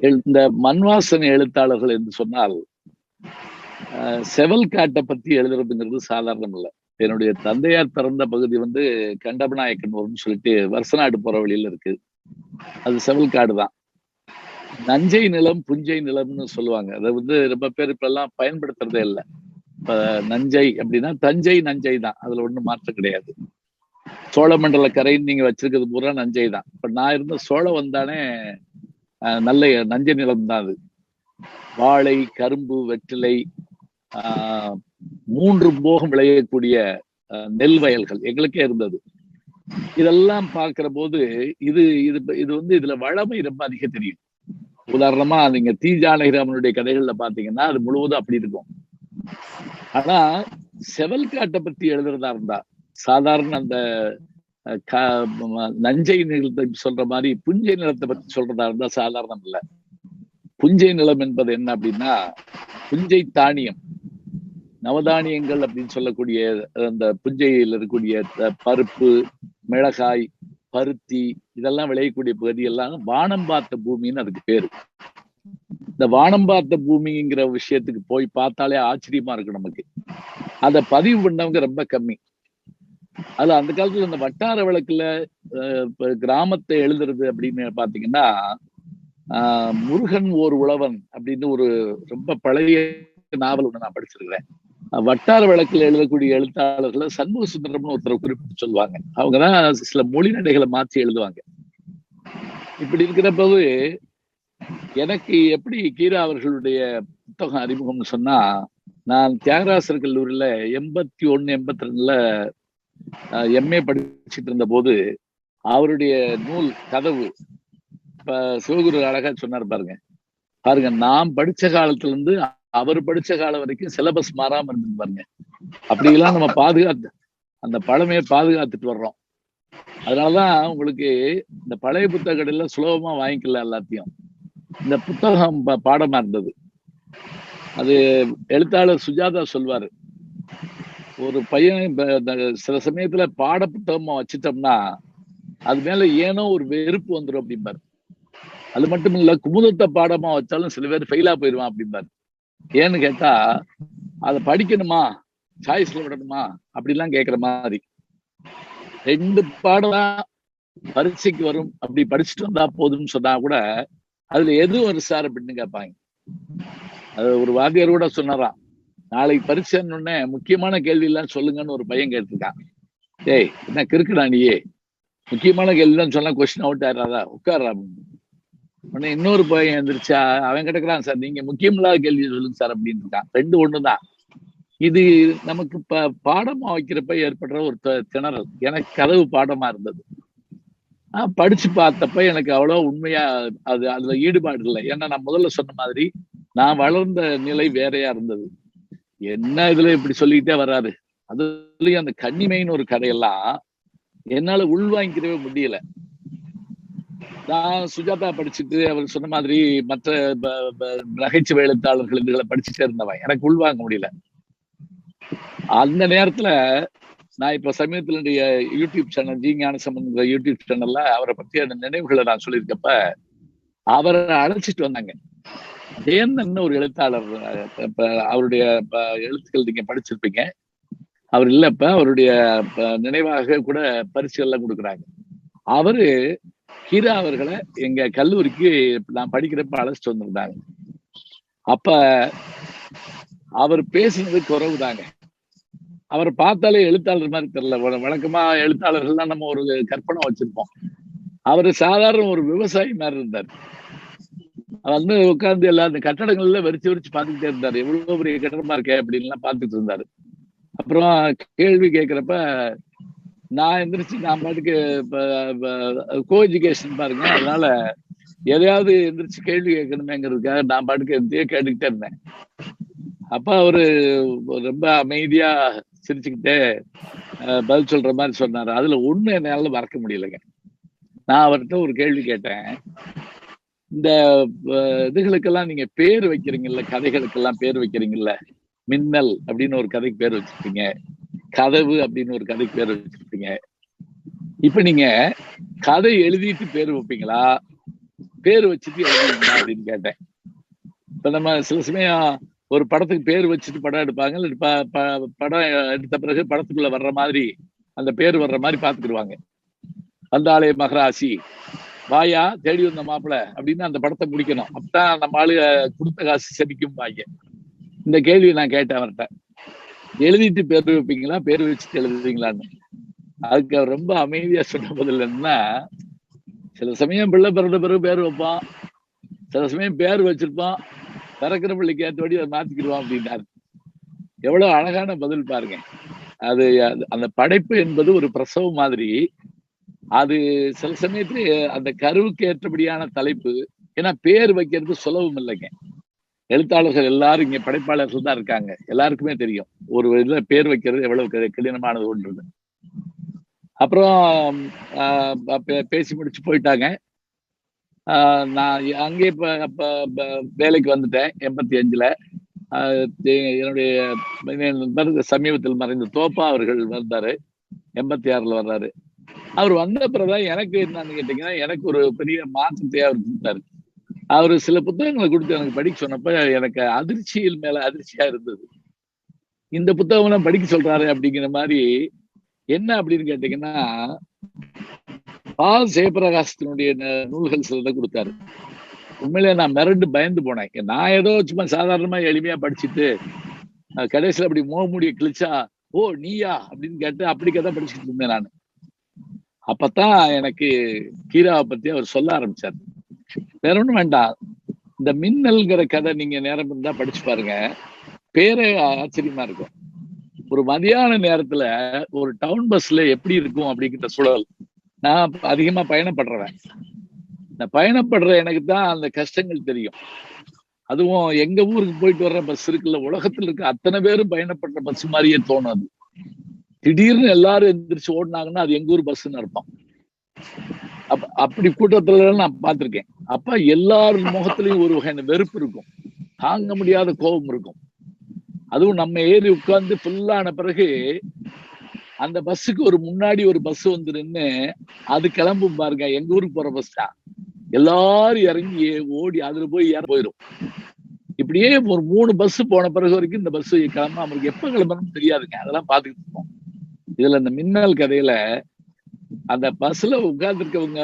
இந்த மண்வாசனை எழுத்தாளர்கள் என்று சொன்னால் செவல் காட்டை பத்தி எழுதுறதுங்கிறது சாதாரணம் இல்லை. என்னுடைய தந்தையார் பிறந்த பகுதி வந்து கண்டபநாயக்கன் சொல்லிட்டு வருஷநாடு போற வழியில இருக்கு. அது செவல் காடு தான். நஞ்சை நிலம் புஞ்சை நிலம்னு சொல்லுவாங்க. அதை வந்து ரொம்ப பேர் இப்ப எல்லாம் பயன்படுத்துறதே இல்லை. இப்ப நஞ்சை அப்படின்னா தஞ்சை நஞ்சை தான். அதுல ஒண்ணும் மாற்றம் கிடையாது. சோழமண்டல கரைன்னு நீங்க வச்சிருக்கிறது பூரா நஞ்சை தான். இப்ப நான் இருந்த சோழ வந்தானே நல்ல நஞ்சை நிலம் தான் அது. வாழை கரும்பு வெற்றிலை ஆஹ் மூன்று போகம் விளையக்கூடிய நெல் வயல்கள் எங்களுக்கே இருந்தது. இதெல்லாம் பார்க்கிற போது இது இது இது வந்து இதுல வளமை ரொம்ப அதிகம் தெரியும். உதாரணமா நீங்க தி ஜானகிராமனுடைய கதைகள்ல பாத்தீங்கன்னா அது முழுவதும் அப்படி இருக்கும். ஆனா செவல் காட்டை பத்தி எழுதுறதா இருந்தா சாதாரண அந்த நஞ்சை நிலத்தை சொல்ற மாதிரி புஞ்சை நிலத்தை பத்தி சொல்றதா இருந்தா சாதாரணம் இல்ல. புஞ்சை நிலம் என்பது என்ன அப்படின்னா புஞ்சை தானியம். நவதானியங்கள் அப்படின்னு சொல்லக்கூடிய அந்த புஞ்சையில் இருக்கக்கூடிய பருப்பு மிளகாய் பருத்தி இதெல்லாம் விளையக்கூடிய பகுதி எல்லாம் வானம் பார்த்த பூமின்னு அதுக்கு பேரு. இந்த வானம் பார்த்த பூமிங்கிற விஷயத்துக்கு போய் பார்த்தாலே ஆச்சரியமா இருக்கு நமக்கு. அதை பதிவு பண்ணவங்க ரொம்ப கம்மி. அது அந்த காலத்துல இந்த வட்டார வழக்குல கிராமத்தை எழுதுறது அப்படின்னு பாத்தீங்கன்னா ஆஹ் முருகன் ஓர் உழவன் அப்படின்னு ஒரு ரொம்ப பழைய நாவல் ஒண்ணு நான் படிச்சிருக்கிறேன். வட்டார வழக்கில் எழுதக்கூடிய எழுத்தாளர்களை சண்முக சுந்தரம்னு ஒருத்தர் குறிப்பிட்டு சொல்லுவாங்க. அவங்கதான் சில மொழி நடைகளை மாற்றி எழுதுவாங்க. இப்படி இருக்கிறப்பவே எனக்கு எப்படி கீரா அவர்களுடைய புத்தகம் அறிமுகம்னு சொன்னா நான் தியாகராசர் கல்லூரியில எண்பத்தி ஒன்னு எண்பத்தி ரெண்டுல எம்ஏ படிச்சுட்டு இருந்த போது அவருடைய நூல் கதவு இப்ப சிவகுரு அழகா சொன்னார் பாருங்க. பாருங்க நாம் படிச்ச காலத்துல இருந்து அவர் படிச்ச காலம் வரைக்கும் சிலபஸ் மாறாம இருந்து பாருங்க. அப்படிலாம் நம்ம பாதுகாத்து அந்த பழமையை பாதுகாத்துட்டு வர்றோம். அதனாலதான் உங்களுக்கு இந்த பழைய புத்தகங்கள்ல சுலபமா வாங்கிக்கல எல்லாத்தையும். இந்த புத்தகம் பாடமா இருந்தது. அது எழுத்தாளர் சுஜாதா சொல்வாரு ஒரு பையன் சில சமயத்துல பாட புத்தகமா வச்சுட்டோம்னா அது மேல ஏனோ ஒரு வெறுப்பு வந்துடும் அப்படிம்பாரு. அது மட்டும் இல்ல குமுதத்தை பாடமா வச்சாலும் சில பேர் ஃபெயிலா போயிடுவான் அப்படிம்பாரு. ஏன்னு கேட்டா அதை படிக்கணுமா? சாய்ஸ்ல விடணுமா? அப்படிலாம் கேக்குற மாதிரி. ரெண்டு பாடம் பரீட்சைக்கு வரும். அப்படி படிச்சுட்டு வந்தா போதும்னு சொன்னா கூட அதுல எது வரும் சார் அப்படின்னு கேட்பாங்க. அது ஒரு வாத்தியார் கூட சொன்னாராம். நாளைக்கு பரீட்சைன்னு முக்கியமான கேள்வி எல்லாம் சொல்லுங்கன்னு ஒரு பையன் கேட்டிருக்கான். ஏய் என்ன கிறுக்குடா நீயே? முக்கியமான கேள்வி தான் சொன்னா கொஸ்டின் அவுட் ஆயிடாதா உட்காரா உடனே இன்னொரு பையன் எழுந்திரிச்சா அவன் கிடக்குறான் சார். நீங்க முக்கியமில்லாத கேள்வி சொல்லுங்க சார் அப்படின்னு இருக்கான். ரெண்டு ஒண்ணுதான். இது நமக்கு இப்ப பாடமா வைக்கிறப்ப ஏற்படுற ஒரு திணறல். எனக்கு கதவு பாடமா இருந்தது. ஆஹ் படிச்சு பார்த்தப்ப எனக்கு அவ்வளவு உண்மையா அது அதுல ஈடுபாடு இல்லை. ஏன்னா நான் முதல்ல சொன்ன மாதிரி நான் வளர்ந்த நிலை வேறையா இருந்தது. என்ன இதுல இப்படி சொல்லிக்கிட்டே வராரு அதுலயும் அந்த கன்னிமைன்னு ஒரு கதையெல்லாம் என்னால உள்வாங்கிக்கவே முடியல. நான் சுஜாதா படிச்சுட்டு அவர் சொன்ன மாதிரி மற்ற நகைச்சுவை எழுத்தாளர்கள் இதுகளை படிச்சுட்டே இருந்தவன். எனக்கு உள்வாங்க முடியல. அந்த நேரத்துல நான் இப்ப சமீபத்தினுடைய யூடியூப் சேனல் ஜி ஞான சம்பந்த யூடியூப் சேனல்ல அவரை பத்தி அந்த நினைவுகளை நான் சொல்லியிருக்கப்ப அவரை அழைச்சிட்டு வந்தாங்க. ஜெயந்தன் ஒரு எழுத்தாளர் அவருடைய எழுத்துக்கள் நீங்க படிச்சிருப்பீங்க. அவர் இல்ல இப்ப அவருடைய நினைவாக கூட பரிசுகள்லாம் கொடுக்குறாங்க. அவரு ஹீரா அவர்களை எங்க கல்லூரிக்கு நான் படிக்கிறப்ப அழைச்சிட்டு வந்திருந்தாங்க. அப்ப அவர் பேசுனது குறவுதாங்க அவர் பார்த்தாலே எழுத்தாளர் மாதிரி தெரியல. வழக்கமா எழுத்தாளர்கள்லாம் நம்ம ஒரு கற்பனை வச்சிருப்போம். அவர் சாதாரண ஒரு விவசாயி மாதிரி இருந்தார். வந்து உட்கார்ந்து எல்லா அந்த கட்டடங்கள்ல வெறிச்சு வெறிச்சு பார்த்துக்கிட்டே இருந்தாரு. எவ்வளவு பெரிய கட்டடமா இருக்கே அப்படின்லாம் பார்த்துட்டு இருந்தாரு. அப்புறம் கேள்வி கேட்கிறப்ப நான் எந்திரிச்சு நான் பாட்டுக்கு கோ எஜுகேஷன் பாருங்க. அதனால எதையாவது எந்திரிச்சு கேள்வி கேட்கணுமேங்கிறதுக்காக நான் பாட்டுக்கு எந்தையே கேட்டுக்கிட்டே இருந்தேன். அப்ப அவரு ரொம்ப அமைதியா சிரிச்சுக்கிட்டே பதில் சொல்ற மாதிரி சொன்னாரு. அதுல ஒண்ணு என்னால மறக்க முடியலங்க. நான் அவர்கிட்ட ஒரு கேள்வி கேட்டேன். இந்த இதுகளுக்கெல்லாம் நீங்க பேர் வைக்கிறீங்கல்ல கதைகளுக்கெல்லாம் பேர் வைக்கிறீங்கல்ல மின்னல் அப்படின்னு ஒரு கதைக்கு பேர் வச்சிருப்பீங்க. கதவு அப்படின்னு ஒரு கதைக்கு பேர் வச்சிருப்பீங்க. இப்ப நீங்க கதை எழுதிட்டு பேர் வைப்பீங்களா? பேர் வச்சுட்டு எழுதுவீங்களா அப்படின்னு கேட்டேன். இப்ப நம்ம சில சமயம் ஒரு படத்துக்கு பேர் வச்சுட்டு படம் எடுப்பாங்க படம் எடுத்த பிறகு படத்துக்குள்ள வர்ற மாதிரி அந்த பேர் வர்ற மாதிரி பாத்துக்கிடுவாங்க வந்தாலே மகராசி. வாயா தேடி வந்த மாப்பிள்ள அப்படின்னு அந்த படத்தை முடிக்கணும். அப்பதான் நம்ம ஆளு கொடுத்த காசு செபிக்கும் வாங்க இந்த கேள்வி நான் கேட்டேன் அவர்கிட்ட. எழுதிட்டு பேர் வைப்பீங்களா? பேர் வச்சுட்டு எழுதுவீங்களான்னு. அதுக்கு அவர் ரொம்ப அமைதியா சொன்ன பதில் என்னன்னா சில சமயம் பிள்ளை பிறந்த பிறகு பேர் வைப்பான். சில சமயம் பேர் வச்சிருப்பான். பிறக்கிற பிள்ளைக்கு ஏற்றபடி அதை மாத்திக்கிடுவான் அப்படின்னாரு. எவ்வளவு அழகான பதில் பாருங்க. அது- அந்த படைப்பு என்பது ஒரு பிரசவம் மாதிரி அது சில சமயத்துல அந்த கருவுக்கு ஏற்றபடியான தலைப்பு ஏன்னா பேர் வைக்கிறது சுலபம் இல்லைங்க. எழுத்தாளர்கள் எல்லாரும் இங்க படைப்பாளர்கள் தான் இருக்காங்க. எல்லாருக்குமே தெரியும். ஒரு இதுல பேர் வைக்கிறது எவ்வளவு கடினமானது ஒன்றது அப்புறம் ஆஹ் பேசி முடிச்சு போயிட்டாங்க. ஆஹ் நான் அங்கே இப்ப வேலைக்கு வந்துட்டேன் எண்பத்தி அஞ்சுல. ஆஹ் என்னுடைய நண்பர் சமீபத்தில் மறைந்த தோப்பா அவர்கள் வந்தாரு. எண்பத்தி ஆறுல வர்றாரு. அவர் வந்த பிறகுதான் எனக்கு என்னன்னு கேட்டீங்கன்னா எனக்கு ஒரு பெரிய மாற்றத்தை அவர் கொடுத்தாரு. அவர் சில புத்தகங்களை கொடுத்து எனக்கு படிக்க சொன்னப்ப எனக்கு அதிர்ச்சியில் மேல அதிர்ச்சியா இருந்தது. இந்த புத்தகம் படிக்க சொல்றாரு அப்படிங்கிற மாதிரி என்ன அப்படின்னு கேட்டீங்கன்னா பால் ஜெயபிரகாசத்தினுடைய நூல்கள் சிலதை கொடுத்தாரு. உண்மையிலே நான் மிரண்டு பயந்து போனேன். நான் ஏதோ சும்மா சாதாரணமா எளிமையா படிச்சுட்டு கடைசியில் கடைசியில அப்படி முகமூடிய கிழிச்சா ஓ நீயா? அப்படின்னு கேட்டு அப்படி கதை படிச்சுட்டு இருந்தேன் நான். அப்பதான் எனக்கு கீராவை பத்தி அவர் சொல்ல ஆரம்பிச்சார். வேற ஒண்ணும் வேண்டாம். இந்த மின்னல்ங்கிற கதை நீங்க நேரம் இருந்தா படிச்சு பாருங்க. பேரே ஆச்சரியமா இருக்கும். ஒரு மதியான நேரத்துல ஒரு டவுன் பஸ்ல எப்படி இருக்கும் அப்படிங்கிற சூழல். நான் அதிகமா பயணப்படுறவன். இந்த பயணப்படுற எனக்கு தான் அந்த கஷ்டங்கள் தெரியும். அதுவும் எங்க ஊருக்கு போயிட்டு வர்ற பஸ் இருக்குல்ல உலகத்துல இருக்க அத்தனை பேரும் பயணப்படுற பஸ் மாதிரியே தோணும் அது. திடீர்னு எல்லாரும் எந்திரிச்சு ஓடினாங்கன்னா அது எங்க ஊர் பஸ்ன்னு அர்த்தம். அப்ப அப்படி கூட்டத்துல எல்லாம் நான் பார்த்திருக்கேன். அப்ப எல்லார் முகத்திலையும் ஒரு வகையான வெறுப்பு இருக்கும். தாங்க முடியாத கோபம் இருக்கும். அதுவும் நம்ம ஏறி உட்கார்ந்து ஃபுல்லான பிறகு அந்த பஸ்ஸுக்கு ஒரு முன்னாடி ஒரு பஸ் வந்து நின்னு அது கிளம்பும் பாருங்க எங்க ஊருக்கு போற பஸ் தான். எல்லாரும் இறங்கி ஓடி அதுல போய் ஏற போயிடும் இப்படியே ஒரு மூணு பஸ் போன பிறகு வரைக்கும் இந்த பஸ் கிளம்ப அவங்களுக்கு எப்ப கிளம்பணும்னு தெரியாதுங்க. அதெல்லாம் பாத்துக்கிட்டு இருப்போம். இதுல இந்த மின்னல் கதையில அந்த பஸ்ல உட்கார்ந்துருக்கவங்க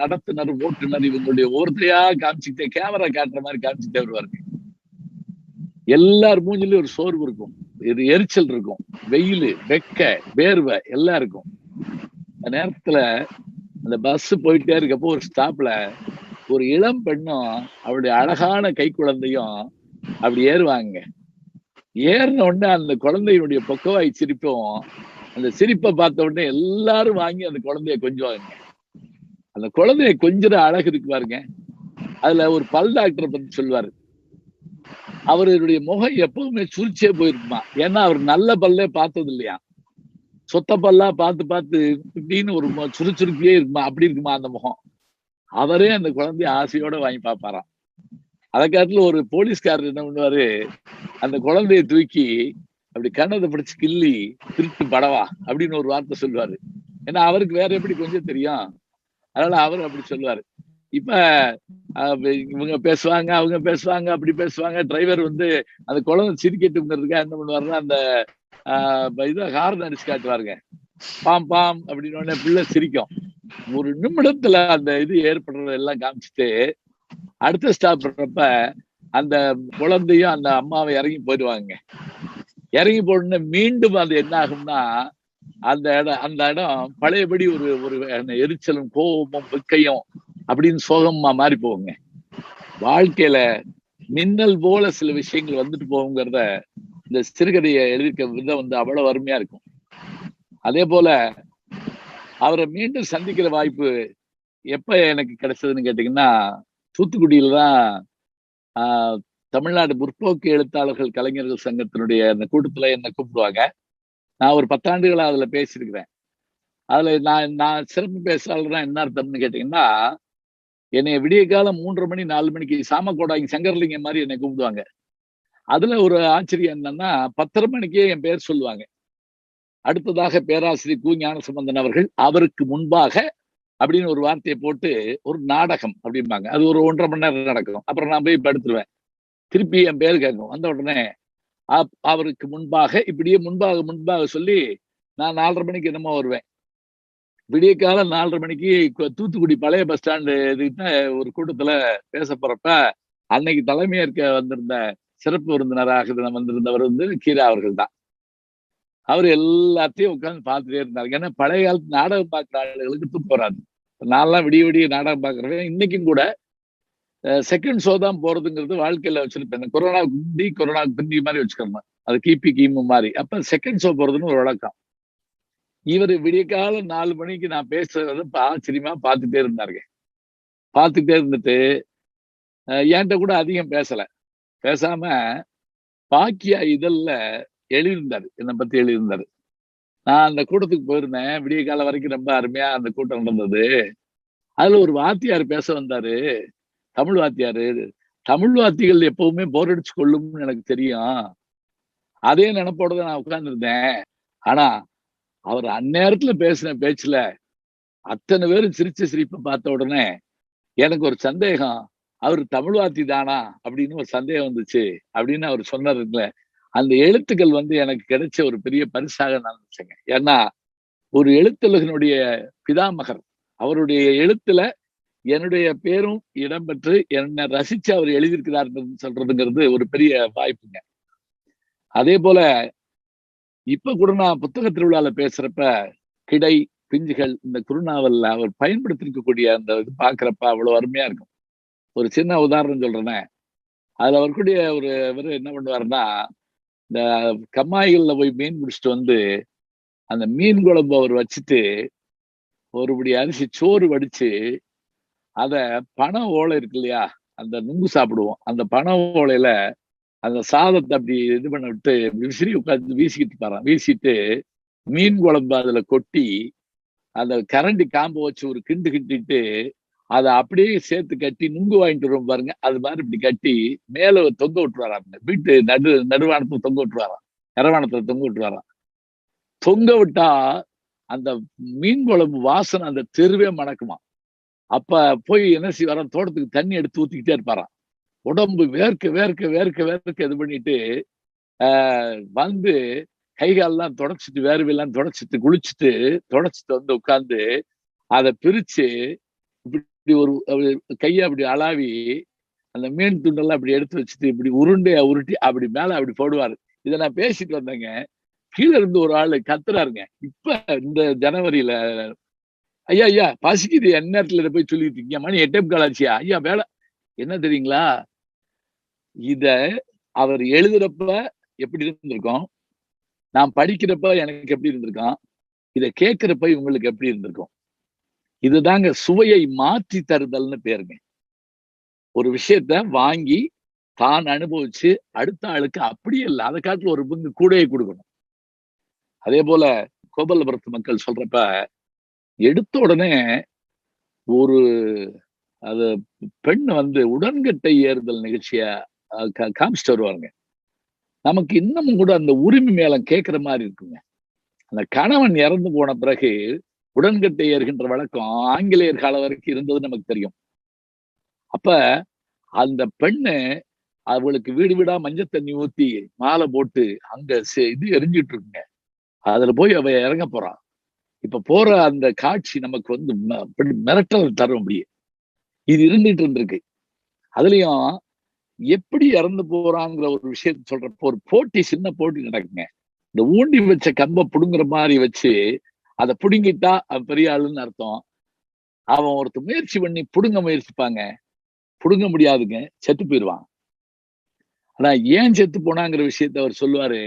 நடத்துனர் ஓட்டுநர் இவங்களுடைய ஒருத்தையா காமிச்சுக்கிட்டே கேமரா காட்டுற மாதிரி காமிச்சுட்டே வருவாருங்க. எல்லார் மூஞ்சிலயும் ஒரு சோர்வு இருக்கும். இது எரிச்சல் இருக்கும். வெயில் வெக்க வேர்வை எல்லாம் இருக்கும். அந்த நேரத்துல அந்த பஸ் போயிட்டே இருக்கப்போ ஒரு ஸ்டாப்ல ஒரு இளம் பெண்ணும் அவருடைய அழகான கை குழந்தையும் அப்படி ஏறுவாங்க. ஏறின உடனே அந்த குழந்தையினுடைய பொக்கவாய் சிரிப்பும் அந்த சிரிப்பை பார்த்த உடனே எல்லாரும் வாங்கி அந்த குழந்தைய கொஞ்சுவாங்க. அந்த குழந்தைய கொஞ்சிற அழகு இருக்கு பாருங்க. அதுல ஒரு பல் டாக்டர் பத்தி சொல்லுவாரு. அவருடைய முகம் எப்பவுமே சுரிச்சே போயிருக்குமா? ஏன்னா அவர் நல்ல பல்லே பார்த்தது இல்லையா? சொத்த பல்லா பார்த்து பார்த்து இப்படின்னு ஒரு மு- இருக்குமா? அப்படி இருக்குமா அந்த முகம்? அவரே அந்த குழந்தைய ஆசையோட வாங்கி பார்ப்பாராம். அதை காலத்துல ஒரு போலீஸ்காரர் என்ன பண்ணுவாரு? அந்த குழந்தைய தூக்கி அப்படி கண்ணத்தை பிடிச்சு கிள்ளி திருட்டு படவா அப்படின்னு ஒரு வார்த்தை சொல்லுவாரு. ஏன்னா அவருக்கு வேற எப்படி கொஞ்சம் தெரியும். அதனால அவர் அப்படி சொல்லுவாரு. இப்ப இவங்க பேசுவாங்க அவங்க பேசுவாங்க அப்படி பேசுவாங்க. டிரைவர் வந்து அந்த குழந்தை சிரிக்கட்டுங்கிறதுக்காக என்ன பண்ணுவாருன்னா அந்த ஆஹ் இதை ஹார்ன் அடிச்சு காட்டுவாருங்க. பாம் பாம் அப்படின்னு உடனே பிள்ளை சிரிக்கும். ஒரு நிமிடத்துல அந்த இது ஏற்படுறது எல்லாம் காமிச்சிட்டு அடுத்த ஸ்டாப் பண்றப்ப அந்த குழந்தையும் அந்த அம்மாவை இறங்கி போயிடுவாங்க. இறங்கி போன மீண்டும் அது என்ன ஆகும்னா அந்த இடம் அந்த இடம் பழையபடி ஒரு ஒரு எரிச்சலும் கோபமும் வெக்கையும் அப்படின்னு சோகமா மாறி போகுங்க. வாழ்க்கையில மின்னல் போல சில விஷயங்கள் வந்துட்டு போகுங்கிறத இந்த சிறுகதையை எழுதியிருக்க விதம் வந்து அவ்வளவு அருமையா இருக்கும். அதே போல அவரை மீண்டும் சந்திக்கிற வாய்ப்பு எப்ப எனக்கு கிடைச்சதுன்னு கேட்டீங்கன்னா தூத்துக்குடியில தான் ஆஹ், தமிழ்நாடு முற்போக்கு எழுத்தாளர்கள் கலைஞர்கள் சங்கத்தினுடைய அந்த கூட்டத்துல என்னை கூப்பிடுவாங்க? நான் ஒரு பத்தாண்டுகளா அதுல பேசியிருக்கிறேன். அதுல நான் நான் சிறப்பு பேசுகிறாள்னா என்ன அர்த்தம்னு கேட்டிங்கன்னா என்னை விடிய காலம் மூன்றரை மணி நாலு மணிக்கு சாமக்கோடாங்க சங்கர்லிங்கம் மாதிரி என்னை கூப்பிடுவாங்க. அதுல ஒரு ஆச்சரியம் என்னன்னா பத்தரை மணிக்கே என் பேர் சொல்லுவாங்க. அடுத்ததாக பேராசிரியர் கு. ஞானசம்பந்தன் அவர்கள் அவருக்கு முன்பாக அப்படின்னு ஒரு வார்த்தையை போட்டு ஒரு நாடகம் அப்படிம்பாங்க. அது ஒரு ஒன்றரை மணி நேரம் நடக்கும். அப்புறம் நான் போய் படுத்துருவேன். திருப்பி என் பேர் கேட்கும். வந்த உடனே அவருக்கு முன்பாக இப்படியே முன்பாக முன்பாக சொல்லி நான் நாலரை மணிக்கு என்னமோ வருவேன். விடிய காலம் நாலரை மணிக்கு தூத்துக்குடி பழைய பஸ் ஸ்டாண்டு இதுக்கிட்ட ஒரு கூட்டத்துல பேச போறப்ப அன்னைக்கு தலைமையேற்க வந்திருந்த சிறப்பு விருந்தினராக வந்திருந்தவர் வந்து கீரா அவர்கள் தான். அவர் எல்லாத்தையும் உட்கார்ந்து பார்த்துட்டே இருந்தார். ஏன்னா பழைய காலத்து நாடகம் பார்க்குற ஆளுகளுக்கு தூக்கம் வராது நான்லாம் விடிய விடிய நாடகம் பார்க்குறேன் இன்னைக்கும் கூட செகண்ட் ஷோ தான் போறதுங்கிறது வாழ்க்கையில வச்சிருப்பேன். கொரோனா குண்டி கொரோனா பிந்தி மாதிரி வச்சுக்கணும் அது கிபி கிமு மாதிரி. அப்ப செகண்ட் ஷோ போறதுன்னு ஒரு வழக்கம். இவர் விடிய நாலு மணிக்கு நான் பேசுறத பா- ஆச்சரியமா பார்த்துட்டே இருந்தாருங்க. பார்த்துட்டே இருந்துட்டு என்கிட்ட கூட அதிகம் பேசல. பேசாம பாக்கியா இதழில் எழுதியிருந்தாரு. என்னை பத்தி எழுதியிருந்தாரு. நான் அந்த கூட்டத்துக்கு போயிருந்தேன். விடிய காலம் வரைக்கும் ரொம்ப அருமையா அந்த கூட்டம் நடந்தது. அதுல ஒரு வாத்தியார் பேச வந்தாரு. தமிழ் வாத்தியாரு. தமிழ் வாத்திகள் எப்பவுமே போர் அடிச்சு கொள்ளும்னு எனக்கு தெரியும். அதே நினைப்போட தான் நான் உட்கார்ந்துருந்தேன். ஆனா அவர் அந்நேரத்துல பேசின பேச்சுல அத்தனை பேரும் சிரிச்ச சிரிப்பை பார்த்த உடனே எனக்கு ஒரு சந்தேகம். அவர் தமிழ் வாத்தி தானா அப்படின்னு ஒரு சந்தேகம் வந்துச்சு. அப்படின்னு அவர் சொன்னாருங்களே. அந்த எழுத்துக்கள் வந்து எனக்கு கிடைச்ச ஒரு பெரிய பரிசாக நான் நினைச்சேங்க. ஏன்னா ஒரு எழுத்துலகனுடைய பிதாமகர் அவருடைய எழுத்துல என்னுடைய பேரும் இடம்பெற்று என்னை ரசிச்சு அவர் எழுதியிருக்கிறார் சொல்றதுங்கிறது ஒரு பெரிய வாய்ப்புங்க. அதே போல இப்ப கூட நான் புத்தக திருவிழால பேசுறப்ப கிடை பிஞ்சுகள் இந்த குருநாவல்ல அவர் பயன்படுத்திருக்கக்கூடிய அந்த இது பாக்குறப்ப அவ்வளவு அருமையா இருக்கும். ஒரு சின்ன உதாரணம் சொல்றேனே. அதுல அவருக்குடைய ஒரு இவர் என்ன பண்ணுவாருன்னா இந்த கம்மாய்களில் போய் மீன் பிடிச்சிட்டு வந்து அந்த மீன் குழம்பு அவர் வச்சுட்டு ஒருபடி அரிசி சோறு வடிச்சு அதை பனை ஓலை இருக்கு இல்லையா அந்த நுங்கு சாப்பிடுவோம். அந்த பனை ஓலையில அந்த சாதத்தை அப்படி இது பண்ண விட்டு விசிறி உட்காந்து வீசிக்கிட்டு பாறான் வீசிட்டு மீன் குழம்பு அதுல கொட்டி அந்த கரண்டி காம்பை வச்சு ஒரு கிண்டு கிண்டிட்டு அதை அப்படியே சேர்த்து கட்டி நுங்கு வாங்கிட்டு வரும் பாருங்க. அது மாதிரி இப்படி கட்டி மேல தொங்க விட்டுருவாராம். வீட்டு நடு நடுவானத்துல தொங்க விட்டுருவாராம். இரவானத்துல தொங்க விட்டுருவாராம். தொங்க விட்டா அந்த மீன் குழம்பு வாசனை அந்த தெருவே மணக்குமா அப்ப போய் என்ன செய்வாராம்? தோட்டத்துக்கு தண்ணி எடுத்து ஊத்திக்கிட்டே இருப்பாராம். உடம்பு வேர்க்க வேர்க்க வேர்க்க வேர்க்க இது பண்ணிட்டு ஆஹ் வந்து கை காலெல்லாம் தொடச்சிட்டு வேர்வையெல்லாம் தொடச்சிட்டு குளிச்சுட்டு தொடச்சிட்டு வந்து உட்கார்ந்து அதை பிரிச்சு இப்படி ஒரு அப்படி கையை அப்படி அளாவி அந்த மீன் துண்டெல்லாம் அப்படி எடுத்து வச்சுட்டு இப்படி உருண்டையா உருட்டி அப்படி மேல அப்படி போடுவாரு. இதை நான் பேசிட்டு வந்தேங்க. கீழே இருந்து ஒரு ஆளு கத்துறாருங்க. இப்ப இந்த ஜனவரியில ஐயா ஐயா பசிக்குது. என்ன நேரத்துல போய் சொல்லிட்டு இருக்கீங்க. மணி எட்டே காலாச்சியா ஐயா வேலை. என்ன தெரியுங்களா? இத அவர் எழுதுறப்ப எப்படி இருந்திருக்கும்? நான் படிக்கிறப்ப எனக்கு எப்படி இருந்திருக்கான் இதை கேட்கிறப்ப இவங்களுக்கு எப்படி இருந்திருக்கும்? இதுதாங்க சுவையை மாற்றி தருதல்னு பேருங்க. ஒரு விஷயத்த வாங்கி தான் அனுபவிச்சு அடுத்த ஆளுக்கு அப்படியே இல்லை அதை காட்டில் ஒரு பங்கு கூடையே கொடுக்கணும். அதே போல கோபாலபுரத்து மக்கள் சொல்றப்ப எடுத்த உடனே ஒரு அது பெண் வந்து உடன்கட்டை ஏறுதல் நிகழ்ச்சிய காமிச்சிட்டு வருவாருங்க நமக்கு இன்னமும் கூட அந்த உரிமை மேலம் கேட்கிற மாதிரி இருக்குங்க. அந்த கணவன் இறந்து போன பிறகு உடன்கட்டை ஏறுகின்ற வழக்கம் ஆங்கிலேயர் காலம் வரைக்கும் இருந்தது நமக்கு தெரியும். அப்ப அந்த பெண்ணு அவளுக்கு வீடு வீடா மஞ்சள் தண்ணி ஊத்தி மாலை போட்டு அங்க செ- இது எரிஞ்சிட்டு இருக்குங்க. அதுல போய் அவ இறங்க போறான் இப்ப போற அந்த காட்சி நமக்கு வந்து மிரட்டல் தரும் அப்படியே. இது இருந்துட்டு இருந்திருக்கு. அதுலயும் எப்படி இறந்து போறாங்கிற ஒரு விஷயத்த சொல்றப்போ ஒரு போட்டி சின்ன போட்டி நடக்குங்க. இந்த ஊண்டி வச்ச கம்பை புடுங்குற மாதிரி வச்சு அதை புடுங்கிட்டா அவன் பெரிய ஆளுன்னு அர்த்தம். அவன் ஒருத்தர் முயற்சி பண்ணி புடுங்க முயற்சிப்பாங்க. புடுங்க முடியாதுங்க செத்து போயிடுவான் ஆனா ஏன் செத்து போனாங்கிற விஷயத்த அவர் சொல்லுவாரு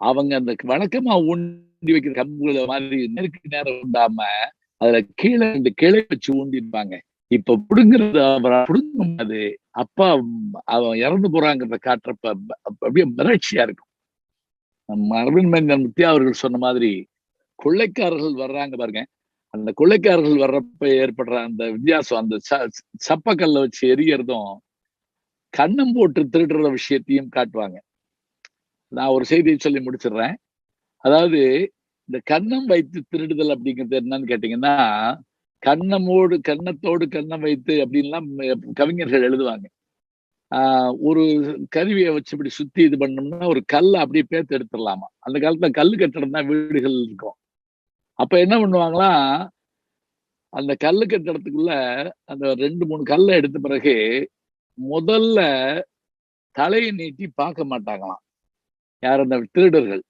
அவங்க அந்த வழக்கமா ஊண்டி வைக்கிற கம்புகளை மாதிரி நெருக்கு நேரம் உண்டாம அதுல கீழே ரெண்டு கிளை வச்சு ஊண்டிருப்பாங்க. இப்ப புடுங்கிறது அவரை? புடுங்க முடியாது. அப்பா அவன் இறந்து போறாங்கிறத காட்டுறப்ப அப்படியே மிரட்சியா இருக்கும். நம்ம அரவிந்த் மனிதன் முத்தியா அவர்கள் சொன்ன மாதிரி கொள்ளைக்காரர்கள் வர்றாங்க பாருங்க. அந்த கொள்ளைக்காரர்கள் வர்றப்ப ஏற்படுற அந்த வித்தியாசம் அந்த ச- சப்பக்கல்ல வச்சு எரியறதும் கண்ணம் போட்டு திருடுற விஷயத்தையும் காட்டுவாங்க. நான் ஒரு செய்தியை சொல்லி முடிச்சிடுறேன். அதாவது இந்த கண்ணம் வைத்து திருடுதல் அப்படிங்கிறது என்னன்னு கேட்டீங்கன்னா கண்ணமோடு கண்ணத்தோடு கண்ணம் வைத்து அப்படின்லாம் கவிஞர்கள் எழுதுவாங்க. ஆஹ் ஒரு கருவியை வச்சு இப்படி சுத்தி இது பண்ணோம்னா ஒரு கல்லை அப்படியே பேத்து எடுத்துடலாமா? அந்த காலத்துல கல் கட்டடம் தான் வீடுகள் இருக்கும். அப்ப என்ன பண்ணுவாங்களா? அந்த கல்லு கட்டடத்துக்குள்ள அந்த ரெண்டு மூணு கல்லை எடுத்த பிறகு முதல்ல தலையை நீட்டி பார்க்க மாட்டாங்களாம். யார் அந்த திருடர்கள்.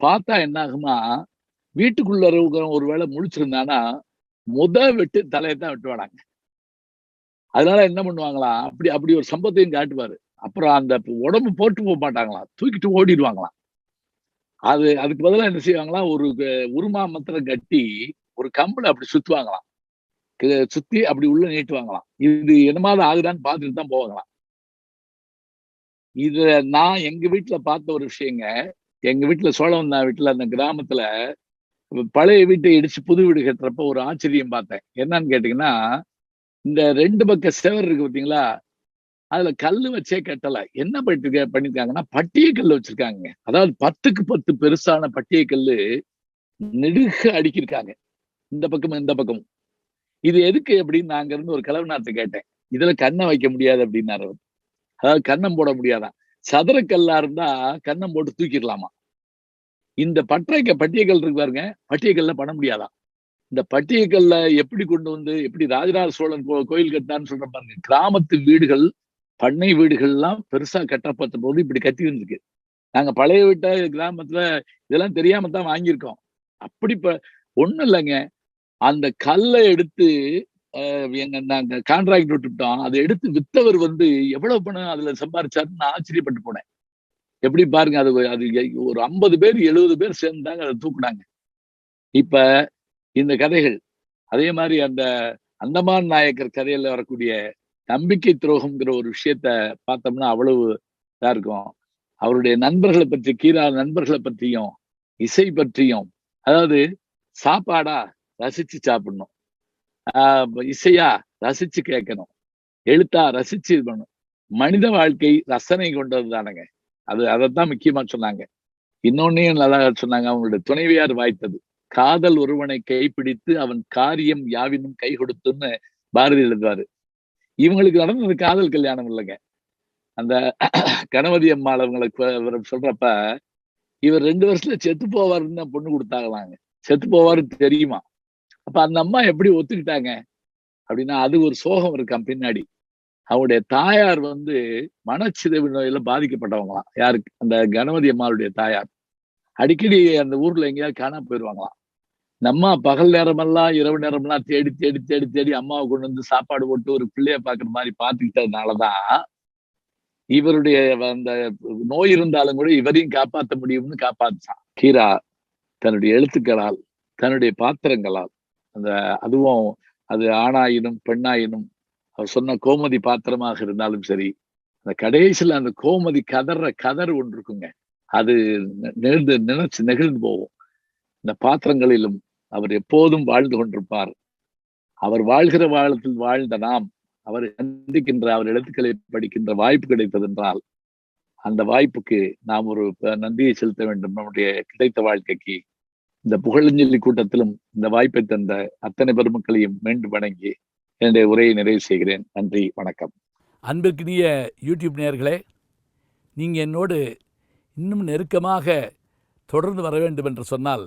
பார்த்தா என்ன ஆகுமா வீட்டுக்குள்ள ஒரு ஒருவேளை முழிச்சிருந்தானா முத வெட்டு தலையை தான் வெட்டுவானாங்க. அதனால என்ன பண்ணுவாங்களாம்? அப்படி அப்படி ஒரு சம்பவத்தையும் காட்டுவாரு. அப்புறம் அந்த உடம்பு போட்டு போக மாட்டாங்களாம். தூக்கிட்டு ஓடிடுவாங்களாம். அது அதுக்கு பதிலாக என்ன செய்வாங்களாம் ஒரு உருமா மத்திரம் கட்டி ஒரு கம்பளை அப்படி சுத்துவாங்களாம். சுத்தி அப்படி உள்ள நீட்டுவாங்களாம். இது என்னமாவது ஆகுதான்னு பார்த்துட்டு தான் போவாங்களாம். இத நான் எங்க வீட்டுல பார்த்த ஒரு விஷயங்க. எங்க வீட்டுல சோழவந்தா வீட்டுல அந்த கிராமத்துல பழைய வீட்டை இடிச்சு புது வீடு கட்டுறப்ப ஒரு ஆச்சரியம் பார்த்தேன். என்னன்னு கேட்டீங்கன்னா இந்த ரெண்டு பக்க செவர் இருக்கு பார்த்தீங்களா? அதுல கல்லு வச்சே கட்டல. என்ன பண்ணிட்டு பண்ணிருக்காங்கன்னா பட்டிய கல்லு வச்சிருக்காங்க அதாவது பத்துக்கு பத்து பெருசான பட்டிய கல்லு நெடுக அடிக்கிருக்காங்க இந்த பக்கமும் இந்த பக்கமும். இது எதுக்கு அப்படின்னு நாங்க இருந்து ஒரு கிழவனார்ட்ட கேட்டேன். இதுல கண்ணை வைக்க முடியாது அப்படின்னாரு அதாவது கண்ணம் போட முடியாதான். சதுர கல்லா இருந்தா கண்ணம் போட்டு தூக்கிடலாமா? இந்த பற்றைக்க பட்டியக்கல் இருக்கு பாருங்க. பட்டியக்கல்ல பண்ண முடியாதா இந்த பட்டியக்கல்ல எப்படி கொண்டு வந்து எப்படி ராஜராஜ சோழன் கோ- கோயில் கட்டான்னு சொல்ற பாருங்க. கிராமத்து வீடுகள் பண்ணை வீடுகள் எல்லாம் பெருசா கட்டப்பட்ட போது இப்படி கத்தி இருந்துருக்கு நாங்க பழைய வீட்டை கிராமத்துல இதெல்லாம் தெரியாம தான் வாங்கியிருக்கோம். அப்படி ஒண்ணும் இல்லைங்க. அந்த கல்லை எடுத்து அஹ், எங்க நாங்க கான்ட்ராக்ட் விட்டுட்டோம். அதை எடுத்து வித்தவர் வந்து எவ்வளவு பணம் அதுல சம்பாரிச்சாருன்னு நான் ஆச்சரியப்பட்டு போனேன். எப்படி பாருங்க அது அது ஒரு ஐம்பது பேர் எழுபது பேர் சேர்ந்தாங்க அதை தூக்குனாங்க. இப்ப இந்த கதைகள் அதே மாதிரி அந்த அந்தமான் நாயக்கர் கதையில வரக்கூடிய நம்பிக்கை துரோகம்ங்கிற ஒரு விஷயத்த பார்த்தோம்னா அவ்வளவு இதா இருக்கும். அவருடைய நண்பர்களை பற்றி கீரா நண்பர்களை பற்றியும் இசை பற்றியும் அதாவது சாப்பாடா ரசிச்சு சாப்பிடணும். ஆஹ் இசையா ரசிச்சு கேட்கணும். எழுத்தா ரசிச்சு இது பண்ணணும். மனித வாழ்க்கை ரசனை கொண்டது தானங்க. அது அதைத்தான் முக்கியமா சொன்னாங்க. இன்னொன்னையும் நல்லா சொன்னாங்க. அவங்களுடைய துணைவியார் வாய்த்தது. காதல் ஒருவனை கைப்பிடித்து அவன் காரியம் யாவினும் கை கொடுத்துன்னு பாரதி எழுதுவாரு. இவங்களுக்கு நடந்தது காதல் கல்யாணம் இல்லைங்க. அந்த கணபதி அம்மாள் அவங்களுக்கு சொல்றப்ப இவர் ரெண்டு வருஷத்துல செத்து போவாருன்னு தான் பொண்ணு கொடுத்தாங்களாங்க. செத்து போவாருன்னு தெரியுமா? அப்ப அந்த அம்மா எப்படி ஒத்துக்கிட்டாங்க? அப்படின்னா அது ஒரு சோகம் இருக்கான் பின்னாடி. அவருடைய தாயார் வந்து மனச்சிதைவு நோயில பாதிக்கப்பட்டவங்களாம். யாருக்கு? அந்த கணபதி அம்மாளுடைய தாயார். அடிக்கடி அந்த ஊர்ல எங்கேயாவது காணாம போயிடுவாங்களாம் நம்ம பகல் நேரமெல்லாம் இரவு நேரமெல்லாம் தேடி தேடி தேடி தேடி அம்மாவை கொண்டு வந்து சாப்பாடு போட்டு ஒரு பிள்ளைய பாக்குற மாதிரி பாத்துக்கிட்டதுனாலதான் இவருடைய அந்த நோய் இருந்தாலும் கூட இவரையும் காப்பாற்ற முடியும்னு காப்பாத்தான் கீரா தன்னுடைய எழுத்துக்களால் தன்னுடைய பாத்திரங்களால் அந்த அதுவும் அது ஆணாயினும் பெண்ணாயினும் அவர் சொன்ன கோமதி பாத்திரமாக இருந்தாலும் சரி அந்த கடைசியில அந்த கோமதி கதற கதர் ஒன்று இருக்குங்க. அது நெகிழ்ந்து நினைச்சு நெகிழ்ந்து போகும். இந்த பாத்திரங்களிலும் அவர் எப்போதும் வாழ்ந்து கொண்டிருப்பார். அவர் வாழ்கிற வாழத்தில் வாழ்ந்த நாம் அவர் சந்திக்கின்ற அவர் எழுத்துக்களை படிக்கின்ற வாய்ப்பு கிடைத்ததென்றால் அந்த வாய்ப்புக்கு நாம் ஒரு நன்றியை செலுத்த வேண்டும். நம்முடைய கிடைத்த வாழ்க்கைக்கு இந்த புகழஞ்சலி கூட்டத்திலும் இந்த வாய்ப்பை தந்த அத்தனை பெருமக்களையும் மீண்டும் வணங்கி என்னுடைய உரையை நிறைவு செய்கிறேன். நன்றி வணக்கம். அன்பிற்கினிய யூடியூப் நேயர்களே நீங்கள் என்னோடு இன்னும் நெருக்கமாக தொடர்ந்து வர வேண்டும் என்று சொன்னால்